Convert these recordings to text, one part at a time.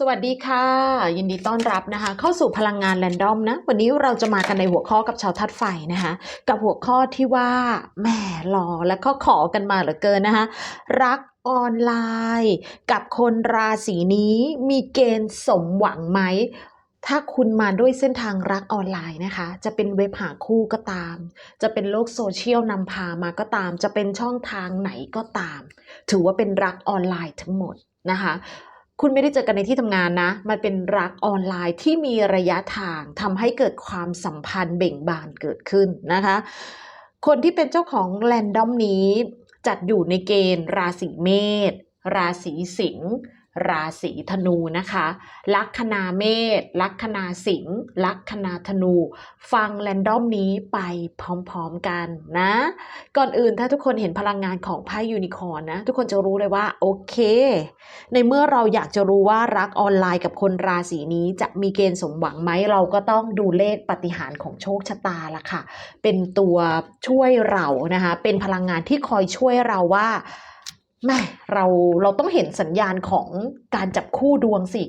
สวัสดีค่ะ ยินดีต้อนรับนะคะ เข้าสู่พลังงานแรนดอมนะ วันนี้เราจะมากันในหัวข้อกับชาวทัดไฟนะคะ กับหัวข้อที่ว่าแหมรอและก็ขอกันมาเหลือเกินนะคะ รักออนไลน์ กับคนราศีนี้มีเกณฑ์สมหวังไหมถ้าคุณมาด้วยเส้นทางรักออนไลน์นะคะ จะเป็นเว็บหาคู่ก็ตาม จะเป็นโลกโซเชียลนำพามาก็ตาม จะเป็นช่องทางไหนก็ตาม ถือว่าเป็นรักออนไลน์ทั้งหมดนะคะ คุณไม่ได้เจอกันในที่ทำงานนะ มันเป็นรักออนไลน์ที่มีระยะทางทำให้เกิดความสัมพันธ์เบ่งบานเกิดขึ้นนะคะ คนที่เป็นเจ้าของแรนดอมนี้ จัดอยู่ในเกณฑ์ราศีเมษ ราศีสิงห์ ราศีธนูนะคะ ลัคนาเมษลัคนาสิงห์ลัคนาธนู ฟังแรนดอมนี้ไปพร้อมๆกันนะ ก่อนอื่นถ้าทุกคนเห็นพลังงานของไพ่ยูนิคอร์นนะ ทุกคนจะรู้เลยว่า โอเค ในเมื่อเราอยากจะรู้ว่ารักออนไลน์กับคนราศีนี้จะมีเกณฑ์สมหวังไหมเราก็ต้องดูเลขปฏิหารของโชคชะตาละค่ะ เป็นตัวช่วยเรานะคะ เป็นพลังงานที่คอยช่วยเราว่า แม่เราเราต้องเห็นสัญญาณของการจับคู่ดวงสิ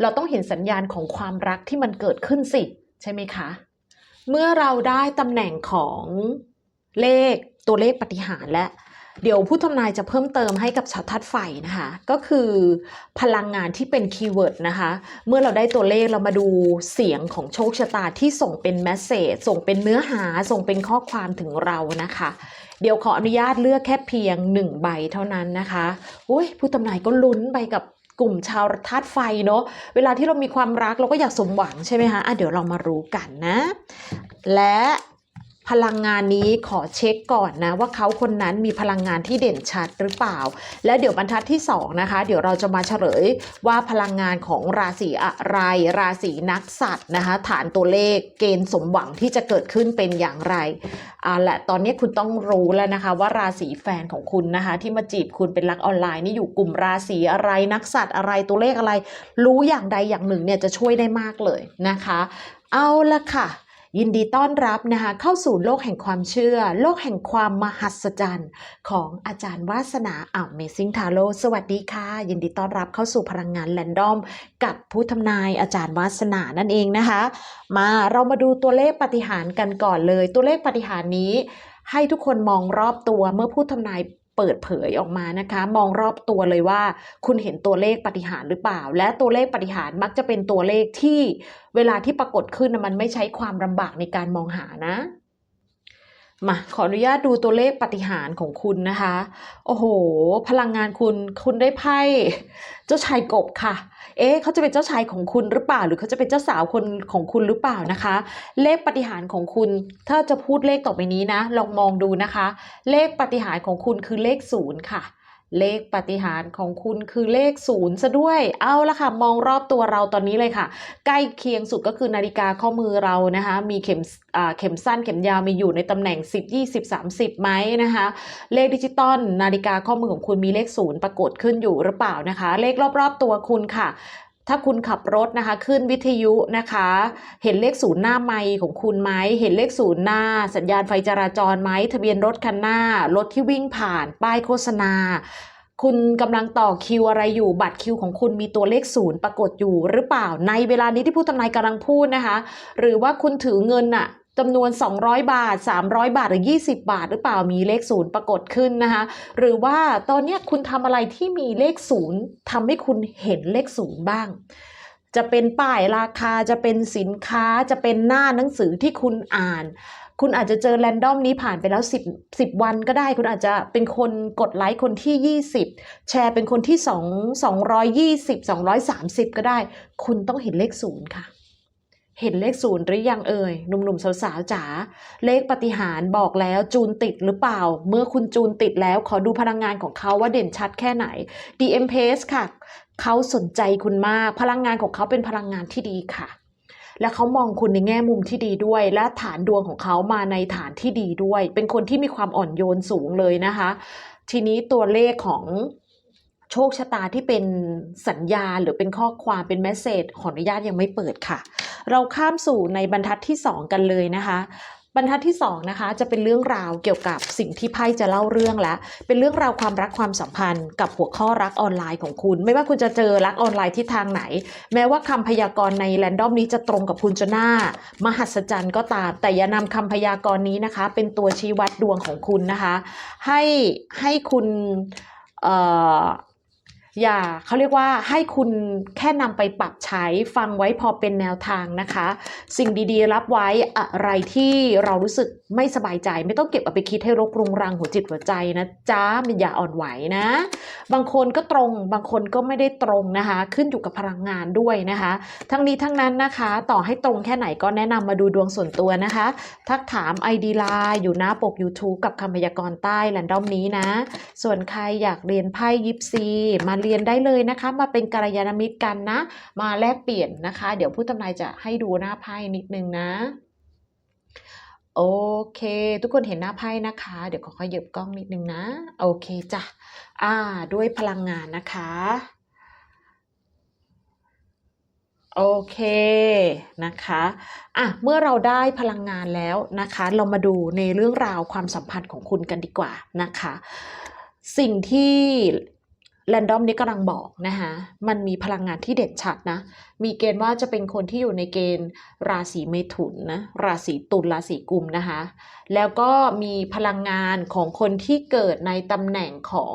เราต้องเห็นสัญญาณของความรักที่มันเกิดขึ้นสิ ใช่ไหมคะ เมื่อเราได้ตำแหน่งของเลขตัวเลขปฏิหารและเดี๋ยวผู้ทำนายจะเพิ่มเติมให้กับชาวทัดไฟนะคะ ก็คือพลังงานที่เป็นคีย์เวิร์ดนะคะ เมื่อเราได้ตัวเลขเรามาดูเสียงของโชคชะตาที่ส่งเป็นแมสเซจส่งเป็นเนื้อหาส่งเป็นข้อความถึงเรานะคะ เดี๋ยวขออนุญาตเลือกแค่เพียงหนึ่งใบเท่านั้นนะคะอุ้ยผู้ทำนายก็ลุ้นไปกับกลุ่มชาวธาตุไฟเนาะเวลาที่เรามีความรักเราก็อยากสมหวังใช่ไหมคะอะเดี๋ยวเรามารู้กันนะ และ พลังงานนี้ขอเช็คก่อนนะว่าเขาคนนั้นมีพลังงานที่เด่นชัดหรือเปล่า และเดี๋ยวบรรทัดที่สองนะคะเดี๋ยวเราจะมาเฉลยว่าพลังงานของราศีอะไร ราศีนักสัตว์นะคะฐานตัวเลขเกณฑ์สมหวังที่จะเกิดขึ้นเป็นอย่างไรเอาละตอนนี้คุณต้องรู้แล้วนะคะว่าราศีแฟนของคุณนะคะที่มาจีบคุณเป็นรักออนไลน์นี่อยู่กลุ่มราศีอะไรนักสัตว์อะไรตัวเลขอะไร รู้อย่างใดอย่างหนึ่งเนี่ยจะช่วยได้มากเลยนะคะ เอาละค่ะ ยินดีต้อนรับนะคะเข้าสู่โลกแห่งความเชื่อ โลกแห่งความมหัศจรรย์ ของอาจารย์วาสนาอ่าวเมซิงทาโรสวัสดีค่ะ ยินดีต้อนรับเข้าสู่พลังงานแรนดอม กับผู้ทำนายอาจารย์วาสนานั่นเองนะคะ มาเรามาดูตัวเลขปฏิหารกันก่อนเลย ตัวเลขปฏิหารนี้ให้ทุกคนมองรอบตัวเมื่อผู้ทำนาย เปิดเผยออกมานะคะ มองรอบตัวเลยว่า คุณเห็นตัวเลขปฏิหารหรือเปล่า และตัวเลขปฏิหารมักจะเป็นตัวเลขที่เวลาที่ปรากฏขึ้นมันไม่ใช้ความลำบากในการมองหานะ มาขออนุญาตดูตัวเลขปฏิหารของคุณนะคะ โอ้โห พลังงานคุณคุณได้ไพ่เจ้าชายกบค่ะ เอ๊ะเขาจะเป็นเจ้าชายของคุณหรือเปล่า หรือเขาจะเป็นเจ้าสาวคนของคุณหรือเปล่านะคะ เลขปฏิหารของคุณ ถ้าจะพูดเลขต่อไปนี้นะ ลองมองดูนะคะ เลขปฏิหารของคุณคือเลขศูนย์ค่ะ เลขปฏิหารของคุณคือเลขศูนย์ซะด้วย เอาละค่ะ มองรอบตัวเราตอนนี้เลยค่ะ ใกล้เคียงสุดก็คือนาฬิกาข้อมือเรานะคะ มีเข็มเข็มสั้นเข็มยาวมีอยู่ในตำแหน่ง 10 20 30ไหมนะคะ เลขดิจิตอลนาฬิกาข้อมือของคุณมีเลขศูนย์ปรากฏขึ้นอยู่หรือเปล่านะคะ เลขรอบๆตัวคุณค่ะ ถ้าคุณขับรถนะคะ ขึ้นวิทยุนะคะ เห็นเลขศูนย์หน้าไมค์ของคุณไหมเห็นเลขศูนย์หน้า สัญญาณไฟจราจรไหมทะเบียนรถคันหน้า รถที่วิ่งผ่านป้ายโฆษณา คุณกำลังต่อคิวอะไรอยู่บัตรคิวของคุณมีตัวเลขศูนย์ปรากฏอยู่หรือเปล่าในเวลานี้ที่ผู้ทำนายกำลังพูดนะคะ หรือว่าคุณถือเงินอะ จำนวน 200 บาท 300 บาท หรือ 20 บาท หรือเปล่ามีเลขศูนย์ปรากฏขึ้นนะคะ หรือว่าตอนนี้คุณทำอะไรที่มีเลขศูนย์ทำให้คุณเห็นเลขศูนย์บ้าง จะเป็นป้ายราคาจะเป็นสินค้าจะเป็นหน้าหนังสือที่คุณอ่าน คุณอาจจะเจอแรนดอมนี้ผ่านไปแล้ว 10 10 วันก็ได้ คุณอาจจะเป็นคนกดไลค์คนที่ 20 แชร์เป็นคนที่ 2 220 230 ก็ได้ คุณต้องเห็นเลขศูนย์ค่ะ เห็นเลขศูนย์หรือยังเอ่ย หนุ่มๆสาวๆจ๋าเลขปฏิหารบอกแล้วจูนติดหรือเปล่า เมื่อคุณจูนติดแล้วขอดูพลังงานของเขาว่าเด่นชัดแค่ไหน DM p a c e ค่ะ เขาสนใจคุณมาก พลังงานของเขาเป็นพลังงานที่ดีค่ะ และเขามองคุณในแง่มุมที่ดีด้วย และฐานดวงของเขามาในฐานที่ดีด้วย เป็นคนที่มีความอ่อนโยนสูงเลยนะคะ ทีนี้ตัวเลขของโชคชะตาที่เป็นสัญญาหรือเป็นข้อความเป็นแมสเซจขออนุญาตยังไม่เปิดค่ะ เราข้ามสู่ในบรรทัดที่ 2 กันเลยนะคะบรรทัดที่สองนะคะจะเป็นเรื่องราวเกี่ยวกับสิ่งที่ไพ่จะเล่าเรื่องและเป็นเรื่องราวความรักความสัมพันธ์กับหัวข้อรักออนไลน์ของคุณ ไม่ว่าคุณจะเจอรักออนไลน์ที่ทางไหน แม้ว่าคำพยากรณ์ในแรนดอมนี้จะตรงกับคุณจนหน้ามหัศจรรย์ก็ตาม แต่อย่านำคำพยากรณ์นี้นะคะ เป็นตัวชี้วัดดวงของคุณนะคะ ให้ให้คุณเอ่อ อย่าเขาเรียกว่าให้คุณแค่นำไปปรับใช้ฟังไว้พอเป็นแนวทางนะคะ สิ่งดีๆ รับไว้อะไรที่เรารู้สึกไม่สบายใจ ไม่ต้องเก็บเอาไปคิดให้รกรุงรังหัวจิตหัวใจนะจ้ามันอย่าอ่อนไหวนะ บางคนก็ตรงบางคนก็ไม่ได้ตรงนะคะ ขึ้นอยู่กับพลังงานด้วยนะคะ ทั้งนี้ทั้งนั้นนะคะ ต่อให้ตรงแค่ไหนก็แนะนำมาดูดวงส่วนตัวนะคะ ทักถาม ID Line อยู่หน้าปก YouTube กับคำพยากรณ์ใต้แรนดอมนี้นะ ส่วนใครอยากเรียนไพ่ยิปซีมาเรียนได้เลยนะคะ มาเป็นกัลยาณมิตรกันนะ มาแลกเปลี่ยนนะคะ เดี๋ยวผู้ทำนายจะให้ดูหน้าไพ่นิดนึงนะโอเค ทุกคนเห็นหน้าไพ่นะคะ เดี๋ยวขอขยับกล้องนิดนึงนะ โอเคจ้ะอ่า ด้วยพลังงานนะคะ โอเคนะคะอะเมื่อเราได้พลังงานแล้วนะคะ เรามาดูในเรื่องราวความสัมพันธ์ของคุณกันดีกว่านะคะ สิ่งที่ แรนดอมนี้กำลังบอกนะคะมันมีพลังงานที่เด่นชัดนะ มีเกณฑ์ว่าจะเป็นคนที่อยู่ในเกณฑ์ราศีเมถุนนะ ราศีตุล ราศีกุมนะคะ แล้วก็มีพลังงานของคนที่เกิดในตำแหน่งของ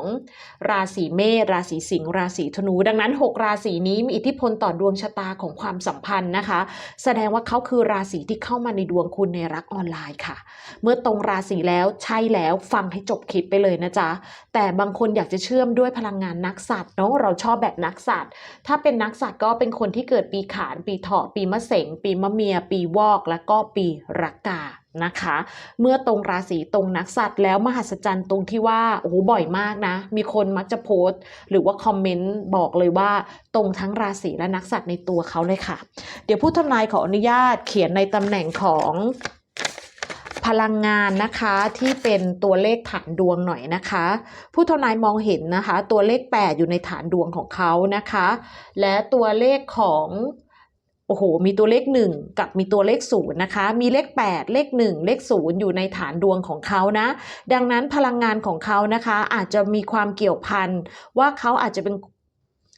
ราศีเมษ ราศีสิงห์ ราศีธนู ดังนั้น 6 ราศีนี้มีอิทธิพลต่อดวงชะตาของความสัมพันธ์นะคะ แสดงว่าเขาคือราศีที่เข้ามาในดวงคุณในรักออนไลน์ค่ะ เมื่อตรงราศีแล้วใช่แล้วฟังให้จบคลิปไปเลยนะจ๊ะ แต่บางคนอยากจะเชื่อมด้วยพลังงานนักสัตว์เนาะเราชอบแบบนักสัตว์ ถ้าเป็นนักสัตว์ก็เป็นคนที่เกิดปีขาน ปีเถาะปีมะเสงปีมะเมีย ปีวอก และก็ปีรักกานะคะ เมื่อตรงราศีตรงนักสัตว์แล้วมหัศจรรย์ตรงที่ว่าโอ้โหบ่อยมากนะ มีคนมักจะโพสต์ หรือว่าคอมเมนต์บอกเลยว่า ตรงทั้งราศีและนักสัตว์ในตัวเขาเลยค่ะ เดี๋ยวผู้ทำนายขออนุญาตเขียนในตำแหน่งของ พลังงานนะคะที่เป็นตัวเลขฐานดวงหน่อยนะคะ ผู้ทำนายมองเห็นนะคะ ตัวเลข 8 อยู่ในฐานดวงของเขานะคะ และตัวเลขของโอ้โห มีตัวเลข 1 กับมีตัวเลข0นะคะ มีเลข 8 เลข 1 เลข 0 อยู่ในฐานดวงของเขานะ ดังนั้นพลังงานของเขานะคะ อาจจะมีความเกี่ยวพันว่าเขาอาจจะเป็น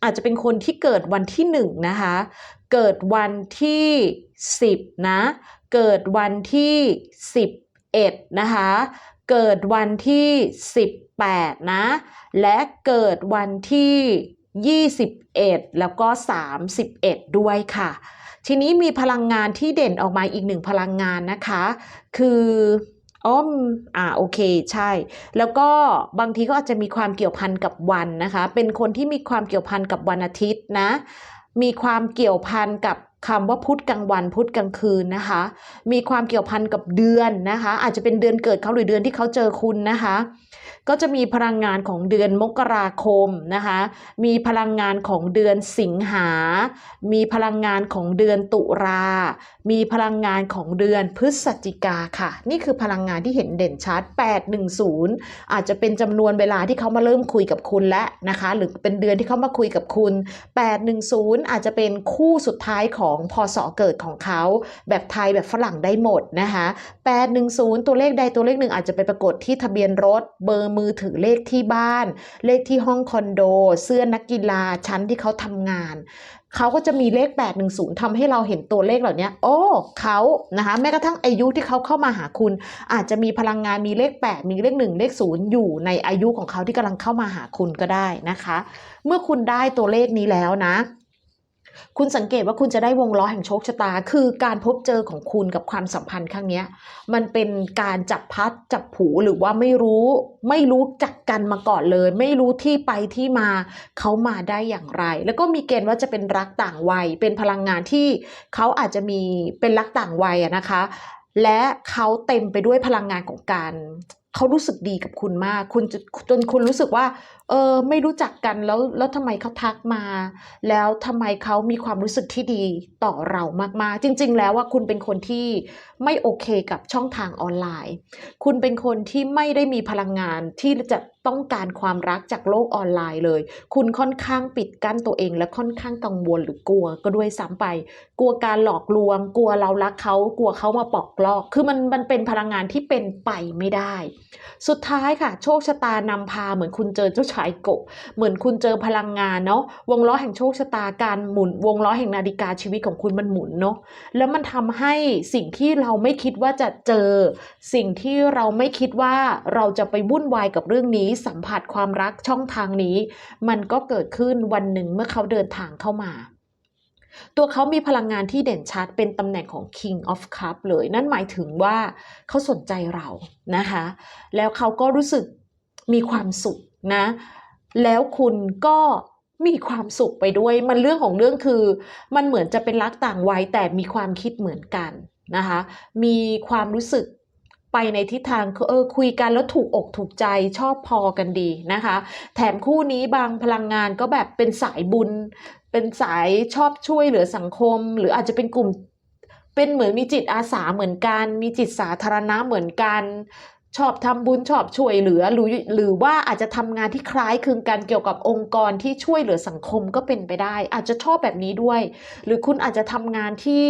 อาจจะเป็นคนที่เกิดวันที่1นะคะ เกิดวันที่ 10 นะ เกิดวันที่ 11 นะคะ เกิดวันที่ 18 นะ และเกิดวันที่ 21 แล้วก็ 31 ด้วยค่ะ ทีนี้มีพลังงานที่เด่นออกมาอีกหนึ่งพลังงานนะคะ คืออ้อมอ่าโอเคใช่ แล้วก็บางทีก็อาจจะมีความเกี่ยวพันกับวันนะคะ เป็นคนที่มีความเกี่ยวพันกับวันอาทิตย์นะ มีความเกี่ยวพันกับ คำว่าพุธกลางวันพุธกลางคืนนะคะ มีความเกี่ยวพันกับเดือนนะคะ อาจจะเป็นเดือนเกิดเขาหรือเดือนที่เขาเจอคุณนะคะ ก็จะมีพลังงานของเดือนมกราคมนะคะ มีพลังงานของเดือนสิงหา มีพลังงานของเดือนตุลา มีพลังงานของเดือนพฤศจิกาค่ะ นี่คือพลังงานที่เห็นเด่นชัด 810 อาจจะเป็นจำนวนเวลาที่เขามาเริ่มคุยกับคุณแล้วนะคะ หรือเป็นเดือนที่เขามาคุยกับคุณ 810 อาจจะเป็นคู่สุดท้ายของพศเกิดของเขา แบบไทยแบบฝรั่งได้หมดนะคะ 810 ตัวเลขใดตัวเลขหนึ่งอาจจะไปปรากฏที่ทะเบียนรถเบอร์มือือถือเลขที่บ้าน เลขที่ห้องคอนโด เสื้อนักกีฬาชั้นที่เขาทำงานเขาก็จะมีเลข 810ทำให้เราเห็นตัวเลขเหล่านี้โอ้เขานะคะแม้กระทั่งอายุที่เขาเข้ามาหาคุณ อาจจะมีพลังงานมีเลข 8 มีเลข 1 เลข 0 อยู่ในอายุของเขาที่กำลังเข้ามาหาคุณก็ได้นะคะ เมื่อคุณได้ตัวเลขนี้แล้วนะ คุณสังเกตว่าคุณจะได้วงล้อแห่งโชคชะตา คือการพบเจอของคุณกับความสัมพันธ์ครั้งนี้มันเป็นการจับพัดจับผูหรือว่าไม่รู้ ไม่รู้จักกันมาก่อนเลย ไม่รู้ที่ไปที่มาเขามาได้อย่างไร แล้วก็มีเกณฑ์ว่าจะเป็นรักต่างวัย เป็นพลังงานที่เขาอาจจะมีเป็นรักต่างวัยนะคะ และเขาเต็มไปด้วยพลังงานของการ เขารู้สึกดีกับคุณมาก คุณจะจนคุณรู้สึกว่า เออไม่รู้จักกันแล้วแล้วทำไมเขาทักมา แล้วทำไมเขามีความรู้สึกที่ดีต่อเรามากๆ จริง ๆ แล้วว่าคุณเป็นคนที่ไม่โอเคกับช่องทางออนไลน์ คุณเป็นคนที่ไม่ได้มีพลังงานที่จะต้องการความรักจากโลกออนไลน์เลย คุณค่อนข้างปิดกั้นตัวเอง และค่อนข้างกังวลหรือกลัวก็ด้วยซ้ำไป กลัวการหลอกลวง กลัวเรารักเขากลัวเขามาปอกลอก คือมันมันเป็นพลังงานที่เป็นไปไม่ได้ สุดท้ายค่ะ โชคชะตานำพาเหมือนคุณเจอเจ้าชายกบ เหมือนคุณเจอพลังงานเนาะวงล้อแห่งโชคชะตาการหมุน วงล้อแห่งนาฬิกาชีวิตของคุณมันหมุนเนาะแล้วมันทำให้สิ่งที่เราไม่คิดว่าจะเจอ สิ่งที่เราไม่คิดว่าเราจะไปวุ่นวายกับเรื่องนี้สัมผัสความรักช่องทางนี้ มันก็เกิดขึ้นวันหนึ่งเมื่อเขาเดินทางเข้ามาตัวเขามีพลังงานที่เด่นชัดเป็นตำแหน่งของ King of Cup เลย นั่นหมายถึงว่าเขาสนใจเรานะคะ แล้วเขาก็รู้สึกมีความสุขนะ แล้วคุณก็มีความสุขไปด้วย มันเรื่องของเรื่องคือ มันเหมือนจะเป็นรักต่างวัยแต่มีความคิดเหมือนกันนะคะ มีความรู้สึก ไปในทิศทางเออคุยกันแล้วถูกอกถูกใจชอบพอกันดีนะคะ แถมคู่นี้บางพลังงานก็แบบเป็นสายบุญ เป็นสายชอบช่วยเหลือสังคม หรืออาจจะเป็นกลุ่ม เป็นเหมือนมีจิตอาสาเหมือนกัน มีจิตสาธารณะเหมือนกันชอบทำบุญชอบช่วยเหลือหรือหรือว่าอาจจะทำงานที่คล้ายคลึงกันเกี่ยวกับองค์กรที่ช่วยเหลือสังคมก็เป็นไปได้ อาจจะชอบแบบนี้ด้วย หรือคุณอาจจะทำงานที่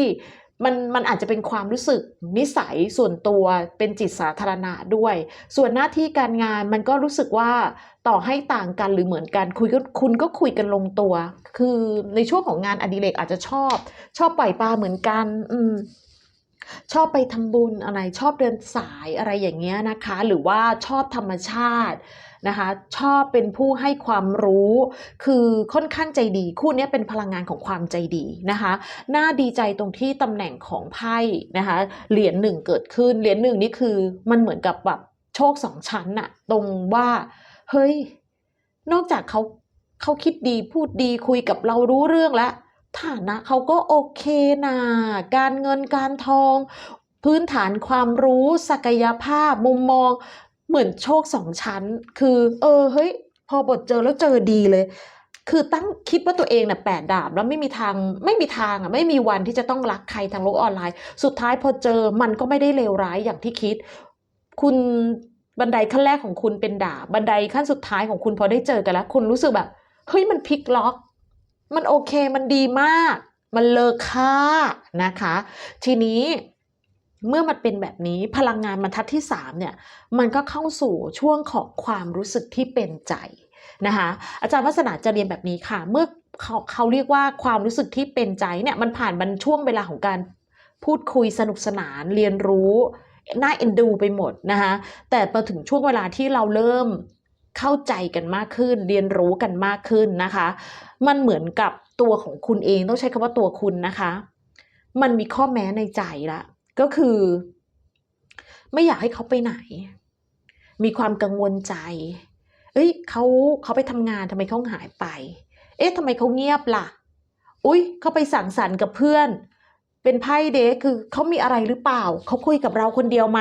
มันมันอาจจะเป็นความรู้สึกนิสัยส่วนตัวเป็นจิตสาธารณะด้วย ส่วนหน้าที่การงานมันก็รู้สึกว่าต่อให้ต่างกันหรือเหมือนกันคุยก็คุณก็คุยกันลงตัว คือในช่วงของงานอดิเรกอาจจะชอบ ชอบปล่อยปลาเหมือนกัน อืมชอบไปทำบุญอะไรชอบเดินสายอะไรอย่างเงี้ยนะคะ หรือว่าชอบธรรมชาติ นะคะ ชอบเป็นผู้ให้ความรู้ คือค่อนข้างใจดี คู่นี้เป็นพลังงานของความใจดีนะคะน่าดีใจตรงที่ตำแหน่งของไพ่นะคะเหรียญหนึ่งเกิดขึ้นเหรียญหนึ่งนี่คือมันเหมือนกับแบบโชคสองชั้นอะตรงว่าเฮ้ยนอกจากเขาเขาคิดดีพูดดีคุยกับเรารู้เรื่องแล้วฐานะเขาก็โอเคนะการเงินการทอง พื้นฐานความรู้ศักยภาพมุมมอง เหมือนโชคสองชั้น คือ เออเฮ้ย พอบทเจอแล้วเจอดีเลย คือตั้งคิดว่าตัวเองน่ะแปดดาบแล้วไม่มีทางไม่มีทางอะไม่มีวันที่จะต้องรักใครทางโลกออนไลน์ สุดท้ายพอเจอมันก็ไม่ได้เลวร้ายอย่างที่คิด คุณบันไดขั้นแรกของคุณเป็นดาบบันไดขั้นสุดท้ายของคุณพอได้เจอกันแล้ว คุณรู้สึกแบบเฮ้ยมันพลิกล็อก มันโอเคมันดีมาก มันเลอค่านะคะ ทีนี้ เมื่อมันเป็นแบบนี้พลังงานบรรทัดที่สามเนี่ยมันก็เข้าสู่ช่วงของความรู้สึกที่เป็นใจนะคะอาจารย์วัฒนาจะเรียนแบบนี้ค่ะ เมื่อเขาเขาเรียกว่าความรู้สึกที่เป็นใจเนี่ยมันผ่านมันช่วงเวลาของการพูดคุยสนุกสนานเรียนรู้น่าเอ็นดูไปหมดนะคะแต่พอถึงช่วงเวลาที่เราเริ่มเข้าใจกันมากขึ้น เรียนรู้กันมากขึ้นนะคะ มันเหมือนกับตัวของคุณเองต้องใช้คำว่าตัวคุณนะคะ มันมีข้อแม้ในใจละ ก็คือ ไม่อยากให้เขาไปไหน มีความกังวลใจ เอ้ยเขาเขาไปทำงานทำไมเขาหายไป เอ๊ะทำไมเขาเงียบล่ะ อุ๊ยเขาไปสังสรรค์กับเพื่อน เป็นไพ่เดคือเขามีอะไรหรือเปล่า เขาคุยกับเราคนเดียวไหม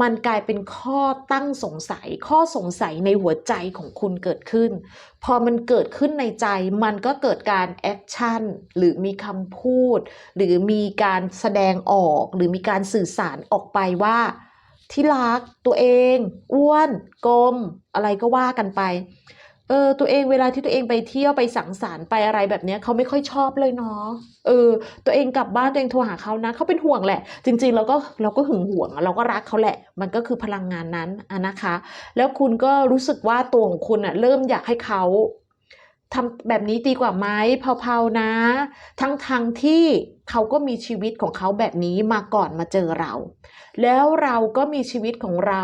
มันกลายเป็นข้อตั้งสงสัย ข้อสงสัยในหัวใจของคุณเกิดขึ้น พอมันเกิดขึ้นในใจ มันก็เกิดการแอคชั่น หรือมีคำพูด หรือมีการแสดงออก หรือมีการสื่อสารออกไปว่า ที่รักตัวเอง อ้วน กลม อะไรก็ว่ากันไป เออตัวเองเวลาที่ตัวเองไปเที่ยวไปสังสรรค์ไปอะไรแบบเนี้ยเขาไม่ค่อยชอบเลยเนาะเออ ตัวเองกลับบ้านตัวเองโทรหาเขานะเขาเป็นห่วงแหละ จริงๆเราก็เราก็หึงหวง เราก็รักเขาแหละ มันก็คือพลังงานนั้นอะนะคะ แล้วคุณก็รู้สึกว่าตัวของคุณอะเริ่มอยากให้เขาทำแบบนี้ดีกว่าไหมเผาๆนะ ทั้งทงที่เขาก็มีชีวิตของเขาแบบนี้มาก่อนมาเจอเรา แล้วเราก็มีชีวิตของเรา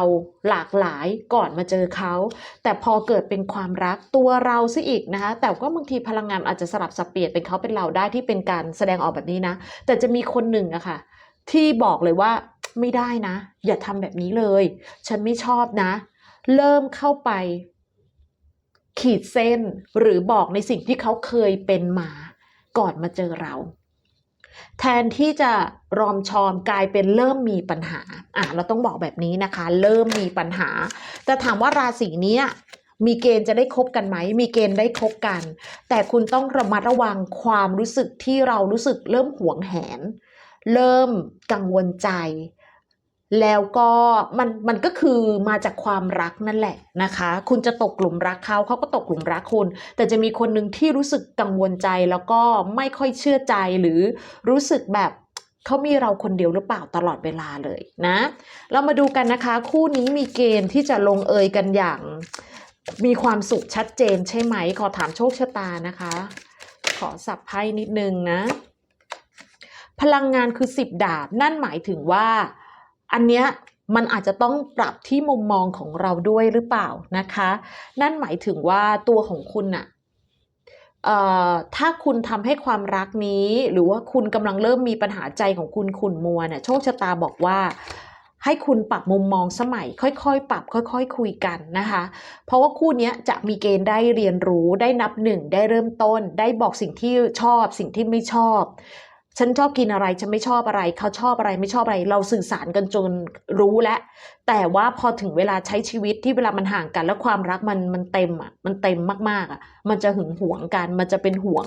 หลากหลายก่อนมาเจอเขา แต่พอเกิดเป็นความรักตัวเราซะอีกนะคะ แต่ก็บางทีพลังงานอาจจะสลับสับเปลี่ยนเป็นเขาเป็นเราได้ที่เป็นการแสดงออกแบบนี้นะ แต่จะมีคนหนึ่งอะค่ะ ที่บอกเลยว่าไม่ได้นะ อย่าทำแบบนี้เลย ฉันไม่ชอบนะ เริ่มเข้าไป ขีดเส้นหรือบอกในสิ่งที่เขาเคยเป็นมา ก่อนมาเจอเรา แทนที่จะรอมชอมกลายเป็นเริ่มมีปัญหาอะเราต้องบอกแบบนี้นะคะ เริ่มมีปัญหา แต่ถามว่าราศีนี้มีเกณฑ์จะได้คบกันไหม มีเกณฑ์ได้คบกัน แต่คุณต้องระมัดระวังความรู้สึกที่เรารู้สึกเริ่มหวงแหน เริ่มกังวลใจ แล้วก็มันมันก็คือมาจากความรักนั่นแหละนะคะ คุณจะตกหลุมรักเขาเขาก็ตกหลุมรักคุณ แต่จะมีคนหนึ่งที่รู้สึกกังวลใจแล้วก็ไม่ค่อยเชื่อใจหรือรู้สึกแบบเขามีเราคนเดียวหรือเปล่าตลอดเวลาเลยนะ เรามาดูกันนะคะ คู่นี้มีเกณฑ์ที่จะลงเอยกันอย่างมีความสุขชัดเจนใช่ไหม ขอถามโชคชะตานะคะ ขอสับไพ่นิดนึงนะ พลังงานคือสิบดาบนั่นหมายถึงว่า อันเนี้ยมันอาจจะต้องปรับที่มุมมองของเราด้วยหรือเปล่านะคะ นั่นหมายถึงว่าตัวของคุณน่ะถ้าคุณทำให้ความรักนี้ หรือว่าคุณกำลังเริ่มมีปัญหาใจของคุณขุ่นมัวเนี่ยโชคชะตาบอกว่า ให้คุณปรับมุมมองสมัย ค่อยๆ ปรับ ค่อย ๆ คุยกันนะคะ เพราะว่าคู่นี้จะมีเกณฑ์ได้เรียนรู้ได้นับหนึ่งได้เริ่มต้น ได้บอกสิ่งที่ชอบ สิ่งที่ไม่ชอบ ฉันชอบกินอะไร ฉันไม่ชอบอะไร เขาชอบอะไรไม่ชอบอะไร เราสื่อสารกันจนรู้แล้ว แต่ว่าพอถึงเวลาใช้ชีวิตที่เวลามันห่างกัน แล้วความรักมันมันเต็มอะ มันเต็มมากๆอะ มันจะหึงหวงกัน มันจะเป็นห่วง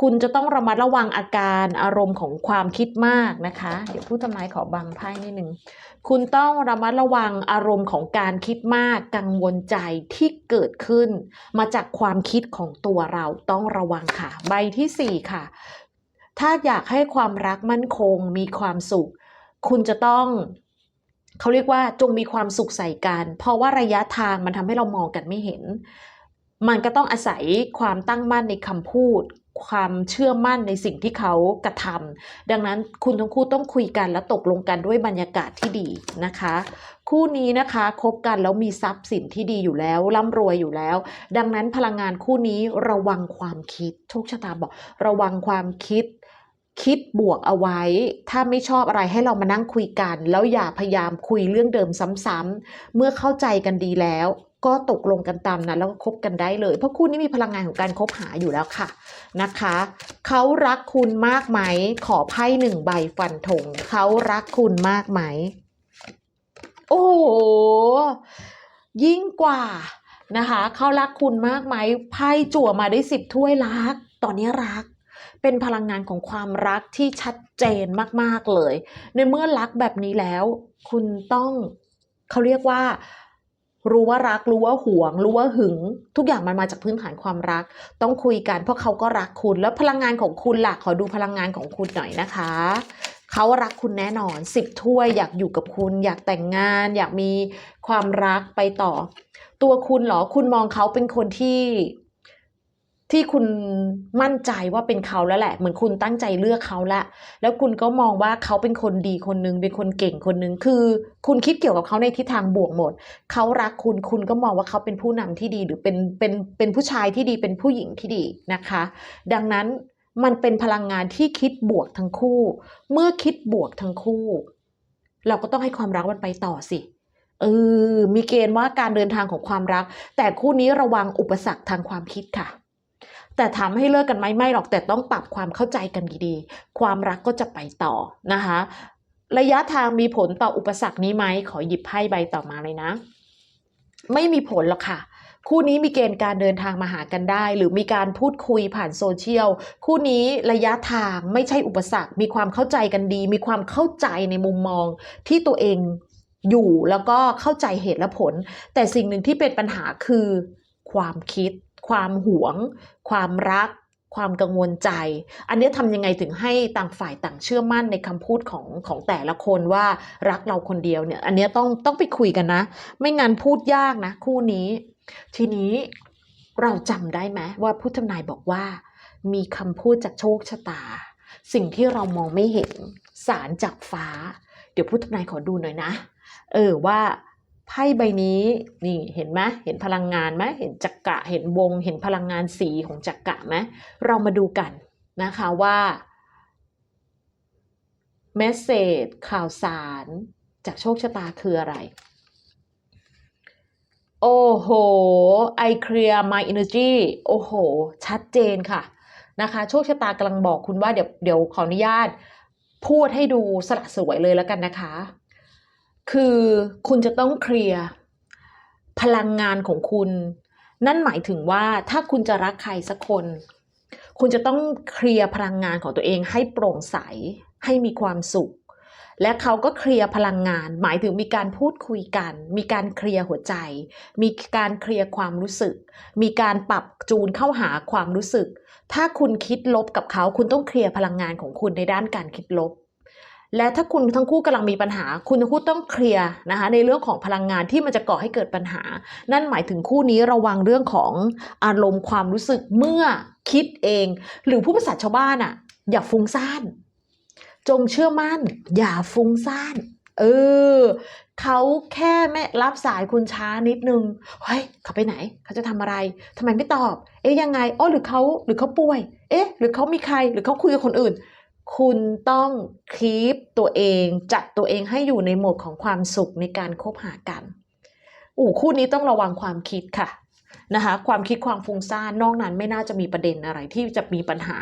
คุณจะต้องระมัดระวังอาการอารมณ์ของความคิดมากนะคะ เดี๋ยวผู้ทำนายขอบังไพ่นิดนึง คุณต้องระมัดระวังอารมณ์ของการคิดมาก กังวลใจที่เกิดขึ้น มาจากความคิดของตัวเราต้องระวังค่ะ ใบที่สี่ค่ะ ถ้าอยากให้ความรักมั่นคงมีความสุข คุณจะต้องเขาเรียกว่าจงมีความสุขใส่กัน เพราะว่าระยะทางมันทำให้เรามองกันไม่เห็น มันก็ต้องอาศัยความตั้งมั่นในคำพูด ความเชื่อมั่นในสิ่งที่เขากระทำดังนั้นคุณทั้งคู่ต้องคุยกันและตกลงกันด้วยบรรยากาศที่ดีนะคะ คู่นี้นะคะคบกันแล้วมีทรัพย์สินที่ดีอยู่แล้วร่ำรวยอยู่แล้ว ดังนั้นพลังงานคู่นี้ระวังความคิดโชคชะตาบอก ระวังความคิด คิดบวกเอาไว้ ถ้าไม่ชอบอะไรให้เรามานั่งคุยกัน แล้วอย่าพยายามคุยเรื่องเดิมซ้ำๆเมื่อเข้าใจกันดีแล้ว ก็ตกลงกันตามนั้นแล้วก็คบกันได้เลย เพราะคู่นี้มีพลังงานของการคบหาอยู่แล้วค่ะนะคะ เขารักคุณมากไหม ขอไพ่หนึ่งใบฟันธงเขารักคุณมากไหม โอ้โหยิ่งกว่านะคะ เขารักคุณมากไหมไพ่จั่วมาได้สิบถ้วยรัก ตอนนี้รัก เป็นพลังงานของความรักที่ชัดเจนมากๆเลย ในเมื่อรักแบบนี้แล้ว คุณต้องเขาเรียกว่า รู้ว่ารักรู้ว่าหวง รู้ว่าหึง ทุกอย่างมันมาจากพื้นฐานความรัก ต้องคุยกันเพราะเขาก็รักคุณแล้วพลังงานของคุณล่ะขอดูพลังงานของคุณหน่อยนะคะเขารักคุณแน่นอนสิบถ้วยอยากอยู่กับคุณ อยากแต่งงาน อยากมีความรักไปต่อ ตัวคุณเหรอคุณมองเขาเป็นคนที่ ที่คุณมั่นใจว่าเป็นเขาแล้วแหละ เหมือนคุณตั้งใจเลือกเขาละแล้วคุณก็มองว่าเขาเป็นคนดีคนหนึ่งเป็นคนเก่งคนหนึ่งคือ คุณคิดเกี่ยวกับเขาในทิศทางบวกหมด เขารักคุณ คุณก็มองว่าเขาเป็นผู้นำที่ดี หรือเป็น เป็น เป็นผู้ชายที่ดี เป็นผู้หญิงที่ดีนะคะ ดังนั้นมันเป็นพลังงานที่คิดบวกทั้งคู่ เมื่อคิดบวกทั้งคู่ เราก็ต้องให้ความรักมันไปต่อสิเออ มีเกณฑ์ว่าการเดินทางของความรัก แต่คู่นี้ระวังอุปสรรคทางความคิดค่ะ แต่ถามให้เลิกกันไหมไม่หรอกแต่ต้องปรับความเข้าใจกันดีๆ ความรักก็จะไปต่อนะคะ ระยะทางมีผลต่ออุปสรรคนี้ไหมขอหยิบไพ่ใบต่อมาเลยนะ ไม่มีผลหรอกค่ะคู่นี้มีเกณฑ์การเดินทางมาหากันได้ หรือมีการพูดคุยผ่านโซเชียลคู่นี้ระยะทางไม่ใช่อุปสรรค มีความเข้าใจกันดี มีความเข้าใจในมุมมองที่ตัวเองอยู่แล้วก็เข้าใจเหตุและผล แต่สิ่งหนึ่งที่เป็นปัญหาคือความคิด ความหวง ความรัก ความกังวลใจ อันนี้ทำยังไงถึงให้ต่างฝ่ายต่างเชื่อมั่นในคำพูดของของแต่ละคนว่ารักเราคนเดียวเนี่ย อันนี้ต้องต้องไปคุยกันนะ ไม่งั้นพูดยากนะ คู่นี้ ทีนี้เราจำได้ไหมว่าผู้ทำนายบอกว่า มีคำพูดจากโชคชะตา สิ่งที่เรามองไม่เห็นสารจากฟ้า เดี๋ยวผู้ทำนายขอดูหน่อยนะ เออว่า ไพ่ใบนี้นี่เห็นไหมเห็นพลังงานไหมเห็นจักระเห็นวง เห็นพลังงานสีของจักระไหมเรามาดูกันนะคะว่าเมสเซจข่าวสารจากโชคชะตาคืออะไร โอ้โห I clear my energy โอ้โห ชัดเจนค่ะนะคะโชคชะตากำลังบอกคุณว่าเดี๋ยวเดี๋ยวขออนุญาตพูดให้ดูสละสวยเลยแล้วกันนะคะ คือคุณจะต้องเคลียร์พลังงานของคุณ นั่นหมายถึงว่าถ้าคุณจะรักใครสักคน คุณจะต้องเคลียร์พลังงานของตัวเองให้โปร่งใส ให้มีความสุข และเขาก็เคลียร์พลังงาน หมายถึงมีการพูดคุยกัน มีการเคลียร์หัวใจ มีการเคลียร์ความรู้สึก มีการปรับจูนเข้าหาความรู้สึก ถ้าคุณคิดลบกับเขา คุณต้องเคลียร์พลังงานของคุณในด้านการคิดลบ และถ้าคุณทั้งคู่กำลังมีปัญหา คุณทั้งคู่ต้องเคลียร์นะคะในเรื่องของพลังงานที่มันจะก่อให้เกิดปัญหา นั่นหมายถึงคู่นี้ระวังเรื่องของอารมณ์ความรู้สึกเมื่อคิดเอง หรือผู้ภาษาชาวบ้านอะอย่าฟุ้งซ่านจงเชื่อมั่น อย่าฟุ้งซ่านเออเขาแค่ไม่รับสายคุณช้านิดนึงเฮ้ยเขาไปไหน เขาจะทำอะไรทำไมไม่ตอบ เอ๊ะยังไงอ๋อหรือเขาหรือเขาป่วย เอ๊ะ หรือเขามีใครหรือเขาคุยกับคนอื่น คุณต้องคีปตัวเองจัดตัวเองให้อยู่ในโหมดของความสุขในการคบหากันอู่คู่นี้ต้องระวังความคิดค่ะนะคะความคิดความฟุ้งซ่านนอกนั้นไม่น่าจะมีประเด็นอะไรที่จะมีปัญหา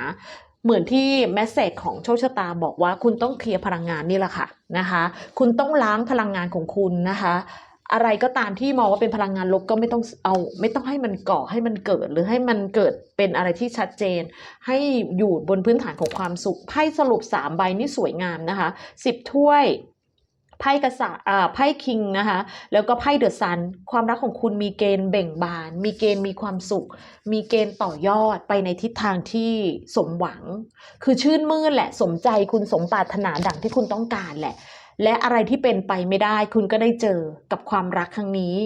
เหมือนที่แมสเซจของโชคชะตาบอกว่าคุณต้องเคลียร์พลังงานนี่แหละค่ะนะคะ คุณต้องล้างพลังงานของคุณนะคะ อะไรก็ตามที่มองว่าเป็นพลังงานลบก็ไม่ต้องเอา ไม่ต้องให้มันก่อให้มันเกิด หรือให้มันเกิดเป็นอะไรที่ชัดเจน ให้อยู่บนพื้นฐานของความสุขไพ่สรุป 3 ใบนี่สวยงามนะคะ 10 ถ้วยไพ่กษัตริย์อ่าไพ่คิงนะคะ แล้วก็ไพ่เดอะซัน ความรักของคุณมีเกณฑ์เบ่งบาน มีเกณฑ์มีความสุข มีเกณฑ์ต่อยอดไปในทิศทางที่สมหวัง คือชื่นมื่นแหละ สมใจคุณสมปรารถนาดังที่คุณต้องการแหละ และอะไรที่เป็นไปไม่ได้ คุณก็ได้เจอกับความรักครั้งนี้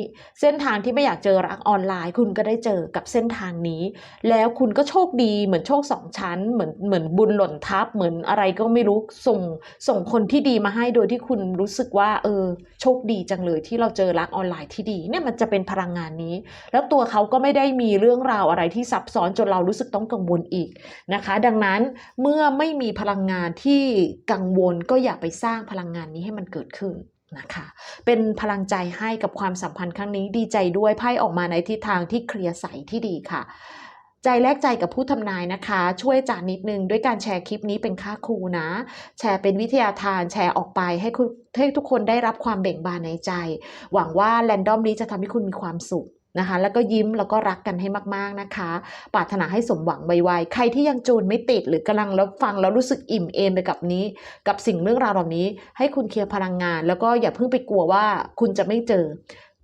เส้นทางที่ไม่อยากเจอรักออนไลน์ คุณก็ได้เจอกับเส้นทางนี้ แล้วคุณก็โชคดีเหมือนโชคสองชั้น เหมือนเหมือนบุญหล่นทับเหมือนอะไรก็ไม่รู้ส่งส่งคนที่ดีมาให้โดยที่คุณรู้สึกว่า เออ โชคดีจังเลยที่เราเจอรักออนไลน์ที่ดี เนี่ยมันจะเป็นพลังงานนี้ แล้วตัวเขาก็ไม่ได้มีเรื่องราวอะไรที่ซับซ้อนจนเรารู้สึกต้องกังวลอีกนะคะ ดังนั้นเมื่อไม่มีพลังงานที่กังวลก็อย่าไปสร้างพลังงานนี้ให้มันเกิดขึ้นนะคะเป็นพลังใจให้กับความสัมพันธ์ครั้งนี้ดีใจด้วยไพ่ออกมาในทิศทางที่เคลียร์ใสที่ดีค่ะ ใจแลกใจกับผู้ทำนายนะคะ ช่วยจานนิดนึงด้วยการแชร์คลิปนี้เป็นค่าครูนะ แชร์เป็นวิทยาทานแชร์ออกไปให้คุณให้ทุกคนได้รับความเบ่งบานในใจ หวังว่าแรนดอมนี้จะทำให้คุณมีความสุข นะคะ แล้วก็ยิ้มแล้วก็รักกันให้มากๆนะคะ ปรารถนาให้สมหวังไวๆ ใครที่ยังจูนไม่ติดหรือกำลังรับฟังแล้วรู้สึกอิ่มเอมไปกับนี้ กับสิ่งเรื่องราวเหล่านี้ ให้คุณเคลียร์พลังงาน แล้วก็อย่าเพิ่งไปกลัวว่าคุณจะไม่เจอ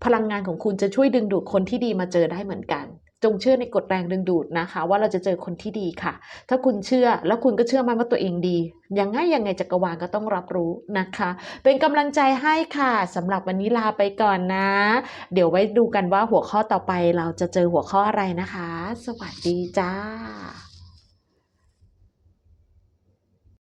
พลังงานของคุณจะช่วยดึงดูดคนที่ดีมาเจอได้เหมือนกัน จงเชื่อในกฎแรงดึงดูดนะคะ ว่าเราจะเจอคนที่ดีค่ะ ถ้าคุณเชื่อแล้วคุณก็เชื่อมั่นว่าตัวเองดี ยังไงยังไงจักรวาลก็ต้องรับรู้นะคะ เป็นกำลังใจให้ค่ะสำหรับวันนี้ลาไปก่อนนะ เดี๋ยวไว้ดูกันว่าหัวข้อต่อไปเราจะเจอหัวข้ออะไรนะคะ สวัสดีจ้า